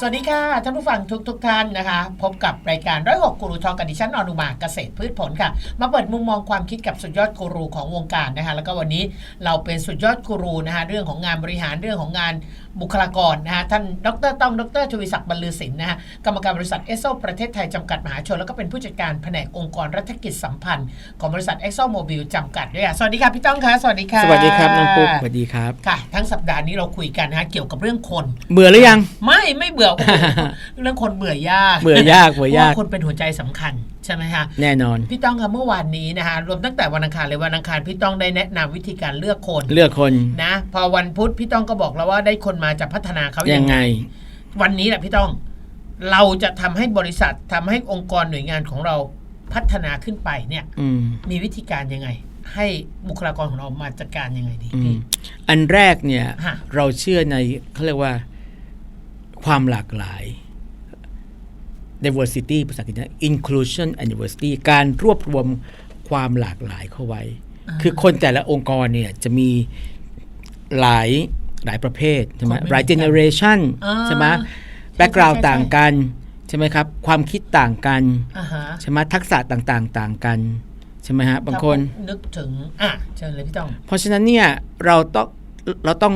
สวัสดีค่ะ ท่านผู้ฟังทุกทุกๆท่านนะคะ พบกับรายการร้อยหกกูรูทองกับดิฉันอนุมาเกษตรพืชผลค่ะ มาเปิดมุมมองความคิดกับสุดยอดกูรูของวงการนะคะ แล้วก็วันนี้เราเป็นสุดยอดกูรูนะคะเรื่องของงานบริหารเรื่องของงานบุคลากรนะคะท่านดรต้องดรทวีศักดิ์บรรลือศิลป์นะคะกรรมการบริษัทเอสโซประเทศไทยจำกัดมหาชน แล้วก็เป็นผู้จัดการแผนกองค์กรรัฐกิจสัมพันธ์ของบริษัทเอ็กโซโมบิลจำกัดด้วยค่ะสวัสดีค่ะพี่ต้องค่ะสวัสดีค่ะสวัสดีครับน้องปุ๊กสวัสดีครับค่ะ ทั้งสัปดาห์นี้เราคุยกันนะคะเกี่ยวกับเรื่องคนเบื่อหรือยังไม่ไม่เบื่อโอ้โหเรื่องคนเบื่อยากเบื่อยากเบื่อยากพระว่คนเป็นหัวใจสำคัญใช่ไหมคะแน่นอน พี่ต้องคะเมื่อวานนี้นะคะรวมตั้งแต่วันอังคารเลยวันอังคารพี่ต้องได้แนะนำวิธีการเลือกคนเลือกคนนะ พอวันพุธพี่ต้องก็บอกแล้วว่าได้คนมาจะพัฒนาเขายัยังงไงไง วันนี้แหละพี่ต้องเราจะทำให้บริษัททำให้องค์กรหน่วยงานของเราพัฒนาขึ้นไปเนี่ยอืมมีวิธีการยังไง ให้บุคลากรของเรามาจัดการยังไงดีอืมพี่อันแรกเนี่ยฮะเราเชื่อในเขาเรียกว่า ความหลากหลาย diversity ภาษาอังกฤษนะ inclusion and diversity การรวบรวมความหลากหลายเข้าไว้ คือคนแต่ละองค์กรเนี่ยจะมีหลายหลายประเภทใช่ไหมคนไม่เหมือนกันหลาย generation อ่าใช่ไหม background ใช่ใช่ต่างกัน ใช่ไหมครับ ความคิดต่างกันอ่าฮะใช่ไหมทักษะต่างๆ ต่างกัน ใช่ไหมฮะบางคนถ้นึกถึงอะเชิญเลยพี่ต้อง เพราะฉะนั้นเนี่ยเราต้องเราต้อง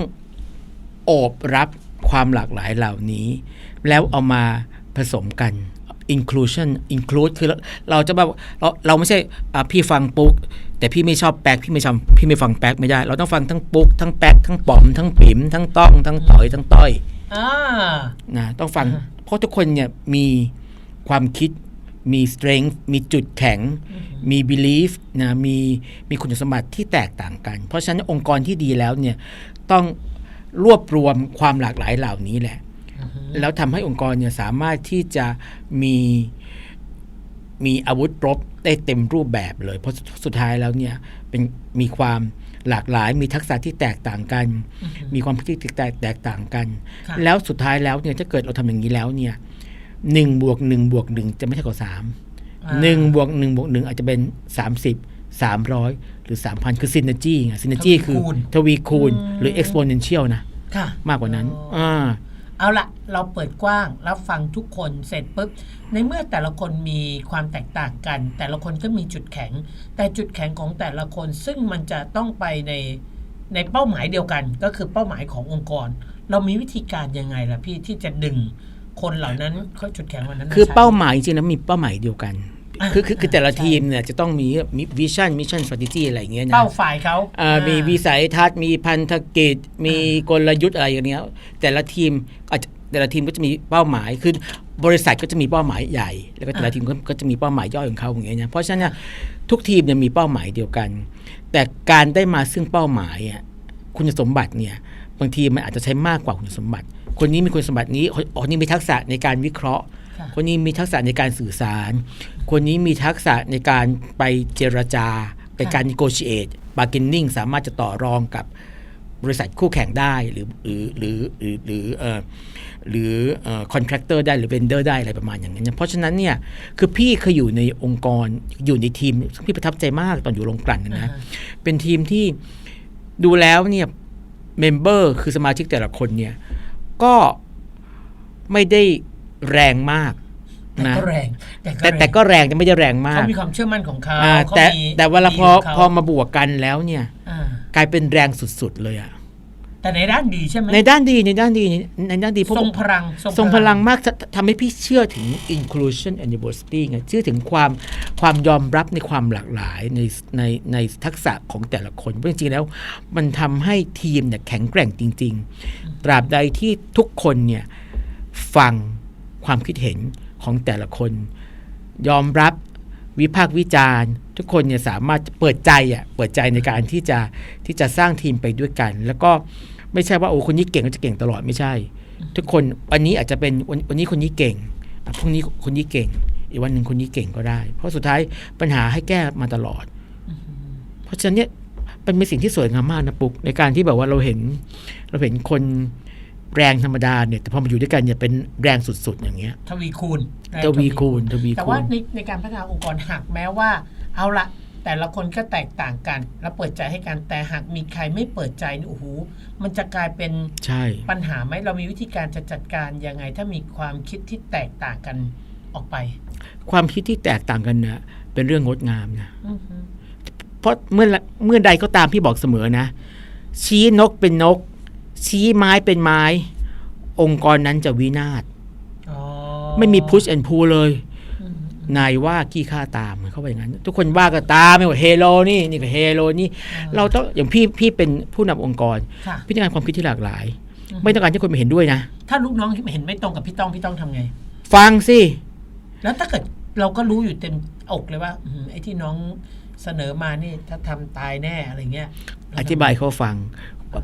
โอบรับ ความหลากหลายเหล่านี้ แล้วเอามาผสมกัน inclusion include คือเราเราจะแบบเราเราไม่ใช่อะพี่ฟังปุ๊ก แต่พี่ไม่ชอบแป๊กพี่ไม่ชอบพี่ไม่ฟังแป๊กไม่ได้ เราต้องฟังทั้งปุ๊กทั้งแป๊กทั้งป๋อมทั้งปิ๋มทั้งต้องทั้งต่อยทั้งต้อยอ่านะต้องฟังอ่าฮะเพราะทุกคนเนี่ยมีความคิดมี strength มีจุดแข็ง มี belief นะมีมีคุณสมบัติที่แตกต่างกัน เพราะฉะนั้นองค์กรที่ดีแล้วเนี่ยต้อง รวบรวมความหลากหลายเหล่านี้แหละ แล้วทำให้องค์กรเนี่ยสามารถที่จะมีมีอาวุธรบได้เต็มรูปแบบเลย เพราะสุดท้ายแล้วเนี่ยเป็นมีความหลากหลาย มีทักษะที่แตกต่างกัน มีความคิดที่แตกแตกต่างกันค่ะแล้วสุดท้ายแล้วเนี่ยถ้าเกิดเราทำอย่างนี้แล้วเนี่ยหนึ่งบวกหนึ่งบวกหนึ่งจะไม่เท่ากับสามอ่าหนึ่งบวกหนึ่งบวกหนึ่งอาจจะเป็นสามสิบ สามร้อยหรือสามพันคือซินเนจีไงซินเนจีคือทวีคูณ หรือ exponential นะค่ะ มากกว่านั้นอ๋ออ่อ่าเอาละเราเปิดกว้างรับฟังทุกคนเสร็จปุ๊บ ในเมื่อแต่ละคนมีความแตกต่างกัน แต่ละคนก็มีจุดแข็ง แต่จุดแข็งของแต่ละคนซึ่งมันจะต้องไปในในเป้าหมายเดียวกัน ก็คือเป้าหมายขององค์กร เรามีวิธีการยังไงล่ะพี่ที่จะดึงคนเหล่านั้นเขาจุดแข็งเหล่านั้นมคือใช้เป้าหมายจริงๆแล้วมีเป้าหมายเดียวกันอ่า คือคือคือแต่ละใช่ทีมเนี่ยจะต้องมีมีวิชั่นมิชชั่นสต r a t e g y อะไรอย่างเงี้ยนะเป้าฝ่ายเขาอ่ามีวิสัยทัศน์มีพันธกิจ มีกลยุทธ์อะไรอย่างเงี้ยแต่ละทีมอาจจะแต่ละทีมก็จะมีเป้าหมาย คือบริษัทก็จะมีเป้าหมายใหญ่ แล้วก็แต่ละทีมก็ก็จะมีเป้าหมายย่อยของเขาอย่างเงี้ยนะเพราะฉะนั้นเนี่ยทุกทีมเนี่ยมีเป้าหมายเดียวกัน แต่การได้มาซึ่งเป้าหมายอะคุณสมบัติเนี่ยบางทีมันอาจจะใช้มากกว่าคุณสมบัติ คนนี้มีคุณสมบัตินี้คนคนนี้มีทักษะในการวิเคราะห์ ค่ะคนนี้มีทักษะในการสื่อสาร คนนี้มีทักษะในการไปเจรจา ไปการ negotiate bargaining สามารถจะต่อรองกับบริษัทคู่แข่งได้หรือหรือหรือหรือหรือเอ่อหรือเอ่อ contractor ได้หรือ vendor ได้อะไรประมาณอย่างนั้นนะเพราะฉะนั้นเนี่ยคือพี่เคยอยู่ในองค์กรอยู่ในทีมซึ่งพี่ประทับใจมากตอนอยู่โรงกลั่นนะอ่านะฮะเป็นทีมที่ดูแล้วเนี่ยเมมเบอร์คือสมาชิกแต่ละคนเนี่ยก็ไม่ได้ แรงมากแต่นะก็แรงแต่แต่แต่ก็แรงแต่ไม่ได้แรงมากเขามีความเชื่อมั่นของเขาอ่าเขาแต่มีแต่เวลาพอดีขงเขาพอมาบวกกันแล้วเนี่ยอ่ากลายเป็นแรงสุดๆเลยอะแต่ในด้านดีใช่ไหมในด้านดีในด้านดีในด้านดีเพราะทรงพลังทรงพลังมากททำให้พี่เชื่อถึง inclusion and diversity ไงเชื่อถึงความความยอมรับในความหลากหลายในในในทักษะของแต่ละคนเพราะจริงๆแล้ว มันทำให้ทีมเนี่ยแข็งแกร่งจริง ๆ ตราบใดที่ทุกคนเนี่ยฟัง ความคิดเห็นของแต่ละคน ยอมรับวิพากษ์วิจารณ์ ทุกคนเนี่ยสามารถเปิดใจอะเปิดใจในการที่จะที่จะสร้างทีมไปด้วยกัน แล้วก็ไม่ใช่ว่าโอ้คนนี้เก่งก็จะเก่งตลอดไม่ใช่ ทุกคนวันนี้อาจจะเป็นวันวันนี้คนนี้เก่งพรุ่งนี้คนนี้เก่ง อีกวันหนึ่งคนนี้เก่งก็ได้ เพราะสุดท้ายปัญหาให้แก้มาตลอด เพราะฉะนั้นเนี่ยเป็นเป็นสิ่งที่สวยงามมากนะปุ๊กในการที่แบบว่าเราเห็น เราเห็นคน แรงธรรมดาเนี่ยแต่พอมาอยู่ด้วยกันเนี่ยเป็นแรงสุดๆ อย่างเงี้ยทวีคูณทวีคูณทวีแต่คูว่าณในในการพัฒนาองค์กรหากแม้ว่า เอาละแต่ละคนก็แตกต่างกัน แล้วเปิดใจให้กันแต่หากมีใครไม่เปิดใจนี่โอ้โหมันจะกลายเป็นใช่ปัญหาไหมเรามีวิธีการจะจัดการยังไง ถ้ามีความคิดที่แตกต่างกันออกไป ความคิดที่แตกต่างกันนะเป็นเรื่องงดงามนะอือฮึเพราะเมื่อเมื่อใดก็ตามพี่บอกเสมอนะ ชี้นกเป็นนก ชี้ไม้เป็นไม้ องค์กรนั้นจะวินาศอ๋อไม่มี push and pull เลยอืมนายว่าขี้ข้าตามเข้าไปอย่างนั้น ทุกคนว่าก็ตามไม่ว่าเฮโลนี่นี่ก็เฮโลนี่ เราต้องอย่างพี่พี่เป็นผู้นำองค์กรค่ะพี่ต้องการความคิดที่หลากหลายอืมไม่ต้องการที่คนมาเห็นด้วยนะ ถ้าลูกน้องเห็นไม่ตรงกับพี่ต้องพี่ต้องทำไง ฟังสิ แล้วถ้าเกิดเราก็รู้อยู่เต็มอกเลยว่าอืมไอ้ที่น้อง เสนอมานี่ถ้าทำตายแน่อะไรเงี้ยเรอธิบายเขาฟัง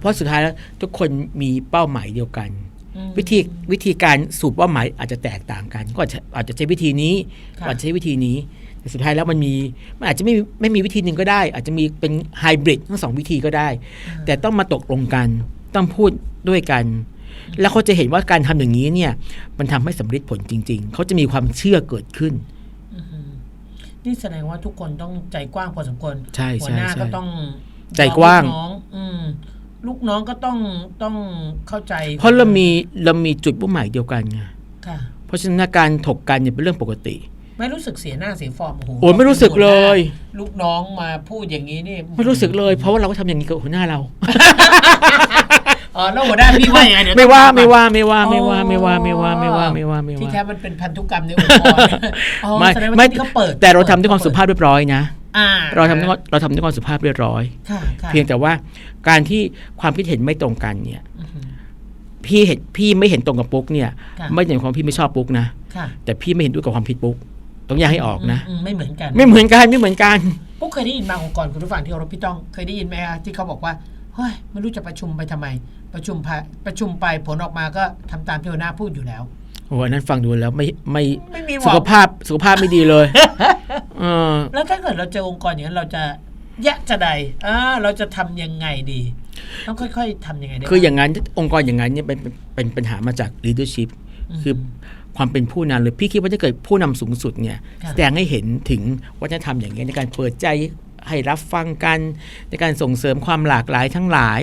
เพราะสุดท้ายแล้วทุกคนมีเป้าหมายเดียวกันอืมวิธีวิธีการสู่เป้าหมายอาจจะแตกต่างกัน ก็อาจจะอาจจะใช้วิธีนี้ค่ะอาจจะใช้วิธีนี้แต่สุดท้ายแล้วมันมีมันอาจจะไม่มีไม่มีวิธีหนึ่งก็ได้ อาจจะมีเป็นไฮบริดทั้งสองวิธีก็ได้ แต่ต้องมาตกลงกันต้องพูดด้วยกัน แล้วเขาจะเห็นว่าการทำอย่างนี้เนี่ยมันทำให้สำเร็จผลจริง ๆ เขาจะมีความเชื่อเกิดขึ้นอืม นี่แสดงว่าทุกคนต้องใจกว้างพอสมควรใช่หัวใช่หน้าใช่ ก็ต้องใจกว้าง ลูน้องอืมลูกน้องก็ต้องต้องเข้าใจเพราะเรามีเรามีจุดเป้าหมายเดียวกันไงค่ะ เพราะฉะนั้นการถกกันเนี่ยเป็นเรื่องปกติ ไม่รู้สึกเสียหน้าเสียฟอร์มโอ้โหโอ้ยไม่รู้สึกเลย ลูกน้องมาพูดอย่างนี้นี่ไม่รู้สึกเลย เพราะว่าเราก็ทำอย่างนี้กับหัวหน้าเรา อ๋อแล้วหัวหน้าพี่ว่ายังไงเดี๋ยวไม่ว่าต้องไม่ว่าไม่ว่าไม่ว่าไม่ว่าไม่ว่าไม่ว่าไม่ว่าไม่ที่ว่าแท้มันเป็นพันธุกรรมในองค์กรอ๋อไม่แสดงว่าไม่ที่เขาเปิดแต่เราทำด้วยความสุภาพเรียบร้อยนะอ่าเราทำด้วยความเราทำด้วยความสุภาพเรียบร้อยค่ะค่ะเพียงแต่ว่าการที่ความคิดเห็นไม่ตรงกันเนี่ยอือหือพี่เห็นพี่ไม่เห็นตรงกับปุ๊กเนี่ยค่ะไม่ใช่ความพี่ไม่ชอบปุ๊กนะค่ะแต่พี่ไม่เห็นด้วยกับความผิดปุ๊กต้องแยกให้ออกนะมมไม่เหมือนกัน ไม่เหมือนกันไม่เหมือนกันปุ๊กเคยได้ยินมาองค์กรคุณผู้ฟังที่เคารพพี่ต้องเคยได้ยินไหมคะที่เขาบอกว่าเฮ้ยไม่รู้จะประชุมไปทำไมประชุมไปประชุมไปผลออกมาก็ทำตามที่หัวหน้าพูดอยู่แล้วโอ้อันนั้นฟังดูแล้วไม่ไม่ไม่มีหสุวัขงภาพสุขภาพไม่ดีเลยเออแล้วถ้าเกิดเราเจอองค์กรอย่างนั้นเราจะแยะจะใดอ่าเราจะทำยังไงดี ต้องค่อย ๆทำยังไงได้คือบ้อย่างนั้นองค์กรอย่างนั้นเนี่ยเป็นเป็นเป็นปัญหามาจาก leadership คือความเป็นผู้นำเลยพี่คิดว่าถ้าเกิดผู้นำสูงสุดเนี่ยค่ะแสดงให้เห็นถึงวัฒนธรรมอย่างนี้ยในการเปิดใจ ให้รับฟังกัน ในการส่งเสริมความหลากหลายทั้งหลาย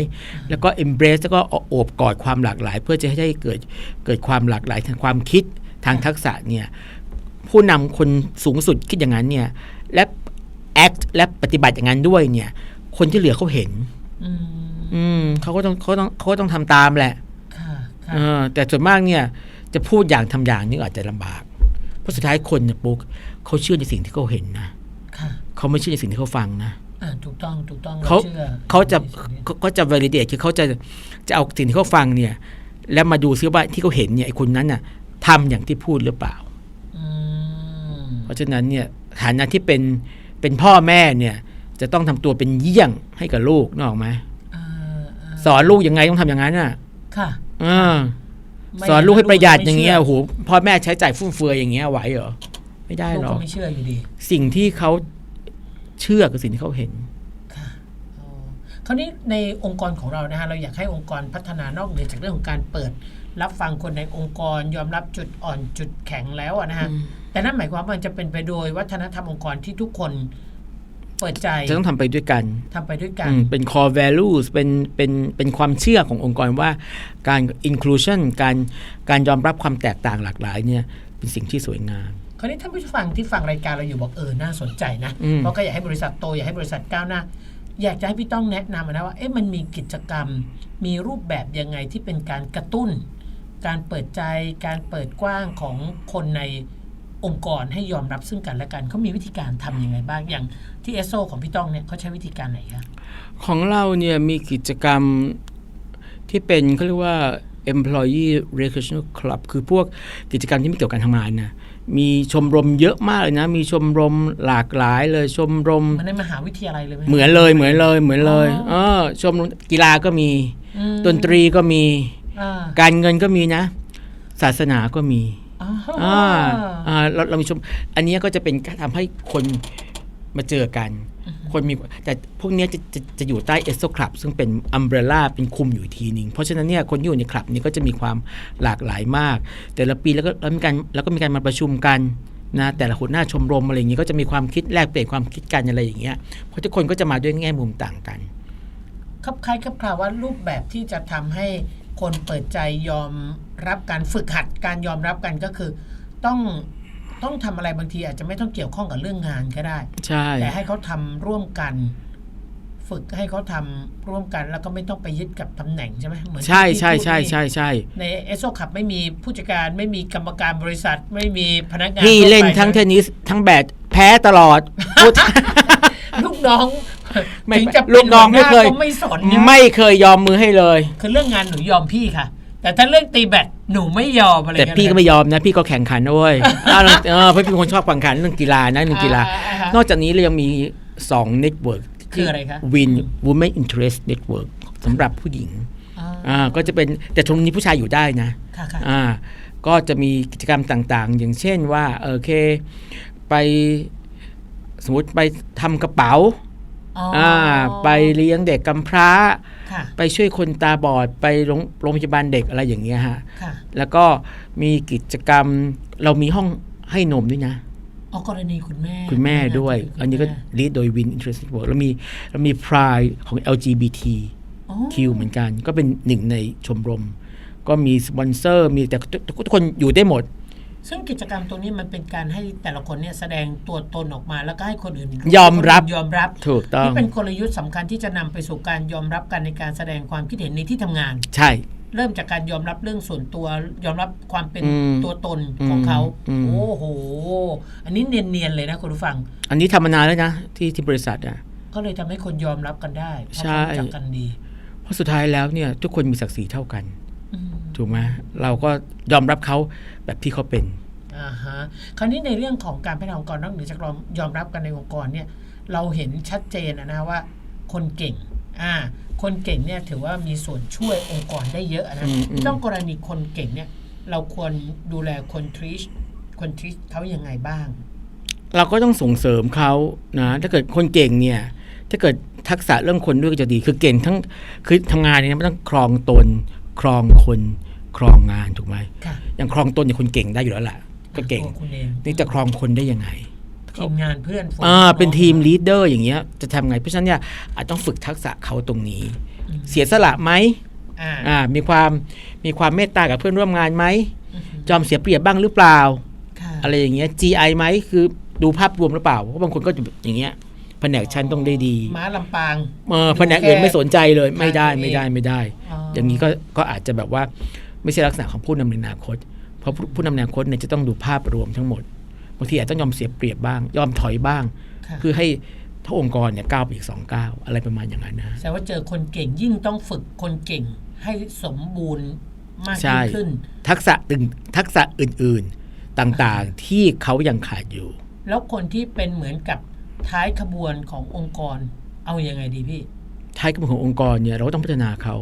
แล้วก็ embrace แล้วก็โอบกอดความหลากหลาย เพื่อจะให้เกิดเกิดความหลากหลายทางความคิดทางทักษะเนี่ยผู้นำคนสูงสุดคิดอย่างนั้นเนี่ยและ act และปฏิบัติอย่างนั้นด้วยเนี่ย คนที่เหลือเขาเห็น อืมอืมเขาก็ต้องเขาก็ต้องเขาก็ต้องทำตามแหละค่ะค่ะเออแต่ส่วนมากเนี่ยจะพูดอย่างทำอย่างนี่อาจจะลำบาก เพราะสุดท้ายคนเนี่ยปุ๊กเขาเชื่อในสิ่งที่เขาเห็นนะค่ะ เขาไม่เชื่อในสิ่งที่เขาฟังนะอ่าถูกต้องถูกต้องเขาชื่อเขาจะในสิ่งนี้เขาก็จะ validate คือเขาจะจะเอาสิ่งที่เขาฟังเนี่ย แล้วมาดูซิว่าที่เขาเห็นเนี่ยไอ้คนนั้นน่ะทำอย่างที่พูดหรือเปล่าอืมเพราะฉะนั้นเนี่ยฐานะที่เป็นเป็นพ่อแม่เนี่ย จะต้องทำตัวเป็นเยี่ยงให้กับลูกนึกออกไหมอ่าอ่าสอนลูกยังไงต้องทำอย่างนั้นน่ะ ค่ะเออไม่สอนลูกให้ประหยัดอย่างเงี้ยลูโอ้โหพ่อแม่ใช้จ่ายฟุ่มเฟือยอย่างเงี้ยไหวเหรอไม่ได้กหรก็อกไม่เชื่ออยู่ดี สิ่งที่เขา เชื่อกับสิ่งที่เขาเห็นค่ะอ๋อคราวนี้ในองค์กรของเรานะฮะเราอยากให้องค์กรพัฒนานอกเหนือจากเรื่องของการเปิด รับฟังคนในองค์กรยอมรับจุดอ่อนจุดแข็งแล้วอะนะฮะอืมแต่นั่นหมายความว่ามันจะเป็นไปโดยวัฒนธรรมองค์กรที่ทุกคนเปิดใจจะต้องทำไปด้วยกันทำไปด้วยกันอืมเป็น core values เป็นเป็นเป็นความเชื่อขององค์กรว่าการ inclusion การการยอมรับความแตกต่างหลากหลายเนี่ยเป็นสิ่งที่สวยงามค ราวนี้ท่านผู้ฟังที่ฟังรายการเราอยู่บอกเออน่าสนใจนะอืมเพราะก็อยากให้บริษัทโตอยากให้บริษัทก้าวหน้าอยากจะให้พี่ต้องแนะนำนะว่าเอ๊ะมันมีกิจกรรม มีรูปแบบยังไงที่เป็นการกระตุ้น การเปิดใจการเปิดกว้างของคนในองค์กรให้ยอมรับซึ่งกันและกันเขามีวิธีการทำยังไงบ้างอย่างที่เอสโซของพี่ต้องเนี่ยเขาใช้วิธีการไหนคะของเราเนี่ยมีกิจกรรมที่เป็นเขาเรียกว่า employee recreational club คือพวกกิจกรรมที่ไม่เกี่ยวกับการทำงานนะ มีชมรมเยอะมากเลยนะ มีชมรมหลากหลายเลยชมรมมันในมหาวิทยาลัยเลยไหมเหมือนเลยเหมือนเลยเหมือนเลยอ๋อเออชมรมกีฬาก็มีอืมดนตรีก็มีอ่าการเงินก็มีนะ ศาสนาก็มีอ๋อออ่าอ่าเราเรามีชม อันเนี้ยก็จะเป็นการทำให้คนมาเจอกัน คนมีแต่พวกนี้จะจะจะอยู่ใต้เอสโซคลับซึ่งเป็นอัมเบรล่าเป็นคุมอยู่ทีนึง เพราะฉะนั้นเนี่ยคนที่อยู่ในคลับนี้ก็จะมีความหลากหลายมาก แต่ละปีแล้วก็แล้วมีการแล้วก็มีการมาประชุมกันนะแต่ละหัวหน้าชมรมอะไรอย่างเงี้ยก็จะมีความคิดแลกเปลี่ยนความคิดกันอะไรอย่างเงี้ยเพราะทุกคนก็จะมาด้วยแง่มุมต่างกันครับคล้ายครับคลาว่ารูปแบบที่จะทำให้คนเปิดใจยอมรับการฝึกหัดการยอมรับกันก็คือ ต้อง ต้องทำอะไรบางทีอาจจะไม่ต้องเกี่ยวข้องกับเรื่องงานก็ได้ ใช่ แต่ให้เขาทำร่วมกัน ฝึกให้เขาทำร่วมกันแล้วก็ไม่ต้องไปยึดกับตำแหน่งใช่ไหมเหมือนใช่ที่ใช่พูดใช่นี่ใช่ใช่ในเอสโซขับไม่มีผู้จัดการไม่มีกรรมการบริษัท ไม่มีพนักงานพี่ทั่วไปเล่นทั้งเทนนิสทั้งแบดแพ้ตลอดพูดลูกน้องไม่ถึงจะเป็ลูกน้องไม่เคยหัวหาก็ไม่สนนะไม่เคยยอมมือให้เลย คือเรื่องงานหนูยอมพี่ค่ะ แต่ถ้าเรื่องตีแบด หนูไม่ยอมอะไรแต่กันพี่ก็ไม่ยอมนะ พี่ก็แข่งขันด้วยอ้าวเออเพราะพี่เป็นคนชอบแข่งขันเรื่องกีฬานะเรื่องกีฬาอ่อ่อ่นอกจากนี้เรายังมี2เน็ตเวิร์กคืออะไรคะ Win Women Interest Network สำหรับผู้หญิงอ่าอ่าก็จะเป็นแต่ชมรมนี้ผู้ชายอยู่ได้นะค่ะค่ะอ่าก็จะมีกิจกรรมต่างๆ อย่างเช่นว่าโอเค ไปสมมติไปทำกระเป๋าอ๋ออ่าไปเลี้ยงเด็กกำพร้าค่ะ ไปช่วยคนตาบอดไปโรงโรงพยาบาลเด็กอะไรอย่างเงี้ยฮะค่ะแล้วก็มีกิจกรรมเรามีห้องให้นมด้วยนะอ๋อกรณีคุณแม่ คุณแม่ด้วยคุณแม่อันนี้ก็ lead โดย Win Interest Network แล้วมีเรามี Pride ของ LGBT อ๋อ Q เหมือนกัน ก็เป็นหนึ่งในชมรม ก็มีสปอนเซอร์มีแต่ทุกคนอยู่ได้หมด ซึ่งกิจกรรมตรงนี้มันเป็นการให้แต่ละคนเนี่ยแสดงตัวตนออกมา แล้วก็ให้คนอื่นยอมรับยอมรับถูกต้องนี่เป็นกลยุทธ์สำคัญที่จะนำไปสู่การยอมรับกันในการแสดงความคิดเห็นในที่ทำงาน ใช่ เริ่มจากการยอมรับเรื่องส่วนตัวยอมรับความเป็นอืมตัวตนของเขาอืมโอ้โห อันนี้เนียนๆเลยนะคุณผู้ฟัง อันนี้ทำมานานแล้วนะที่ที่บริษัทอะก็เลยทำให้คนยอมรับกันได้เพราะใช่เขารู้จักกันดี เพราะสุดท้ายแล้วเนี่ยทุกคนมีศักดิ์ศรีเท่ากันอืม ถูกไหมเราก็ยอมรับเขาแบบที่เขาเป็นอ่าฮะคราวนี้ในเรื่องของการพัฒนาองค์กรนอกเหนือจากเรายอมรับกันในองค์กรเนี่ยเราเห็นชัดเจนนะนะว่า คนเก่งอ่าคนเก่งเนี่ยถือว่ามีส่วนช่วยองค์กรได้เยอะนะอืมอืมต้องกรณีคนเก่งเนี่ยเราควรดูแลคนทริชคนทริชเขายังไงบ้าง เราก็ต้องส่งเสริมเขานะถ้าเกิดคนเก่งเนี่ยถ้าเกิดทักษะเรื่องคนด้วยก็จะดี คือเก่งทั้งคือทำงานเนี่ยมันต้องครองตน ครองคนครองงานถูกไหมค่ะอย่างครองตนเนี่ยคนเก่งได้อยู่แล้วล่ะ ก็เก่งตัวคุณเองนี่จะครองคนได้ยังไงทีมงานเพื่อนฝูงอ่าเป็นทีมลีดเดอร์อย่างเงี้ยจะทำไงเพราะฉะนั้นเนี่ยอาจต้องฝึกทักษะเขาตรงนี้ เสียสละไหมอ่าอ่ามีความมีความเมตตากับเพื่อนร่วมงานไหมอือฮึยอมเสียเปรียบบ้างหรือเปล่าค่ะอะไรอย่างเงี้ย GI ไหมคือดูภาพรวมหรือเปล่า เพราะบางคนก็จะอย่างเงี้ยแผนกชั้นต้องได้ดี ม้าลำปางเออแผนกอื่นไม่สนใจเลยไม่ได้ตัวเองไม่ได้ไม่ได้ อ๋อออย่างนี้ก็ก็อาจจะแบบว่าไม่ใช่ลักษณะของผู้นำในอนาคต เพราะผู้ผู้นำในอนาคตเนี่ยจะต้องดูภาพรวมทั้งหมดบางทีอาจต้องยอมเสียเปรียบบ้าง ยอมถอยบ้างค่ะเพื่อให้ทั้งองค์กรเนี่ยก้าวไปอีกสองก้าวอะไรประมาณอย่างนั้นนะแต่ว่าเจอคนเก่งยิ่งต้องฝึกคนเก่งให้สมบูรณ์มากใช่ยิ่งขึ้น ทักษะอื่นทักษะอื่นๆต่างๆที่เขายังขาดอยู่ แล้วคนที่เป็นเหมือนกับท้ายขบวนขององค์กรเอาอยัางไงดีพี่ท้ายกระบวนขององค์กรเนี่ยเราก็ต้องพัฒนาเขา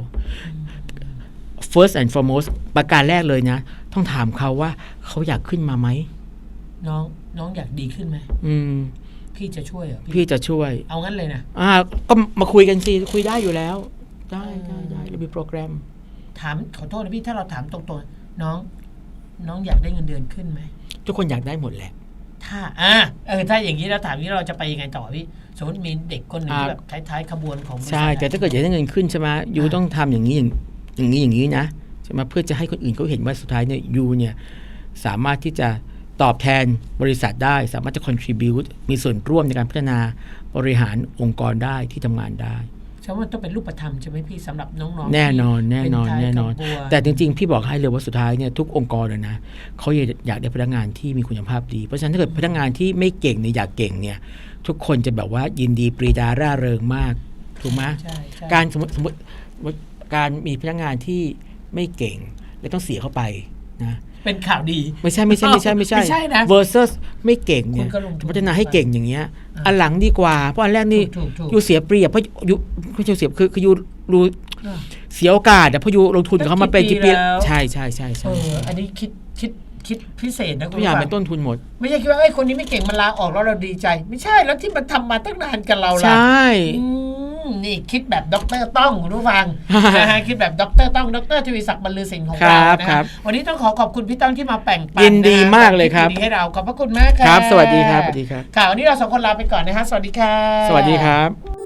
first and foremost ประการแรกเลยนะ ต้องถามเขาว่าเขาอยากขึ้นมาไหมน้องน้องอยากดีขึ้นไหมอืม พี่จะช่วยเหรอพี่พี่จะช่วย เอางั้นเลยนะ อ่า ก็มาคุยกันสิคุยได้อยู่แล้ว ได้ได้ได้เรามีโปรแกรม ถามขอโทษนะพี่ถ้าเราถามตรงๆน้อง น้องอยากได้เงินเดือนขึ้นไหมทุกคนอยากได้หมดแหละ ถ้าอ่าเออถ้าอย่างนี้เราถามอย่างนี้เราจะไปยังไงต่อพี่สมมติมีเด็กคนหนึ่งที่อ่าแบบท้ายๆขบวนของบริษัทใช่ แต่ถ้าเกิดอยากได้เงินขึ้นใช่ไหมยูต้องทำอย่างนี้อย่าง อย่างนี้อย่างนี้นะใช่ไหมเพื่อจะให้คนอื่นเขาเห็นว่าสุดท้ายเนี่ยยูเนี่ยสามารถที่จะตอบแทนบริษัทได้ สามารถจะ contribute มีส่วนร่วมในการพัฒนาบริหารองค์กรได้ที่ทำงานได้ใช่ว่ามันต้องเป็นรูปธรรมใช่ไหมพี่สำหรับน้องๆ แน่นอนที่แน่นอนเป็ท้ายแน่นอนขบวนแต่จริงๆ พี่บอกให้เลยว่าสุดท้ายเนี่ยทุกองค์กรเลยนะเขาอยากได้พนักงานที่มีคุณภาพดี เพราะฉะนั้นถ้าเกิดพนักงานที่ไม่เก่งเนี่ยอยากเก่งเนี่ยทุกคนจะแบบว่ายินดีปรีดาร่าเริงมากถูกไหมใช่ใช่การสมมติสมมติ การมีพนักงานที่ไม่เก่งและต้องเสียเข้าไปนะเป็นข่าวดี ไม่ใช่ไม่ใช่ไม่ใช่ไม่ใช่ไม่ใช่นะ versus ไม่เก่งเนี่ยคุณก็ลงทุนพัฒนาให้เก่งอย่างเงี้ยอ่าอันหลังดีกว่า เพราะอันแรกนี่ถูกถูกถูกยูเสียเปรียบเพราะยูไม่ใช่เสียคือคือยูรู้อ่าเสียโอกาสอะเพราะยูลงทุนกับเขามาเป็นก็คิกี่ดปีดีแล้วใช่ใช่ใช่เอใช่ออันนี้คิดคิดคิดพิเศษนะคุทุณกอย่างผู้ฟัเป็นต้นทุนหมด ไม่ใช่คิดว่าไอ้ยคนนี้ไม่เก่งมันลาออกแล้วเราดีใจ ไม่ใช่แล้วที่มันทำมาตั้งนานกับเราใชล่ะ่อืม มนี่คิดแบบด็อกเตอร์ต้องคุณผู้ฟังนะฮะคิดแบบด็อกเตอร์ต้องด็อกเตอร์ทวีศักดิ์บรรลือศิลป์ของครัเราบนะครัคะบ วันนี้ต้องขอขอบคุณพี่ต้องที่มาแบ่งปันยินดีะคะมากเลยครับวามคิดดีๆให้เราขอบพระคุณมากค่ะครับ สวัสดีครับ สวัสดีครับค่ะวันนี้เราสองคนลาไปก่อนนะคะสวัสดีค่ะสวัสดีครับ